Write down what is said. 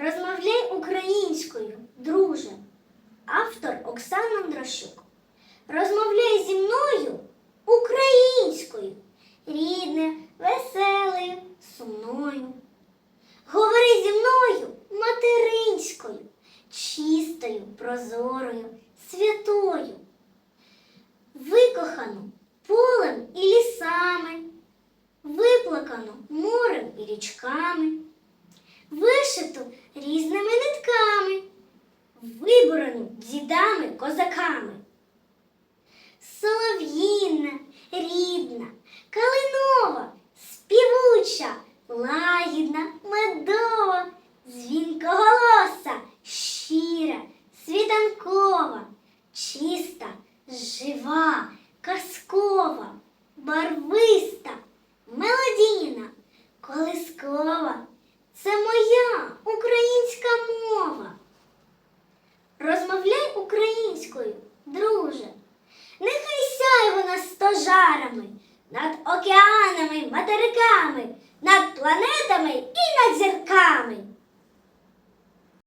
Розмовляй українською, друже. Автор Оксана Андрощук. Розмовляй зі мною українською, рідне, веселою, сумною. Говори зі мною материнською, чистою, прозорою, святою, викохану полем і лісами, виплакану морем і річками, вишиту виборену дідами козаками. Солов'їна, рідна, калинова, співуча, лагідна, медова, дзвінкоголоса, щира, світанкова, чиста, жива, казкова, барвиста, мелодійна, колискова. Це моя українська мова. Розмовляй українською, друже. Нехай сяє вона стожарами над океанами, материками, над планетами і над зірками.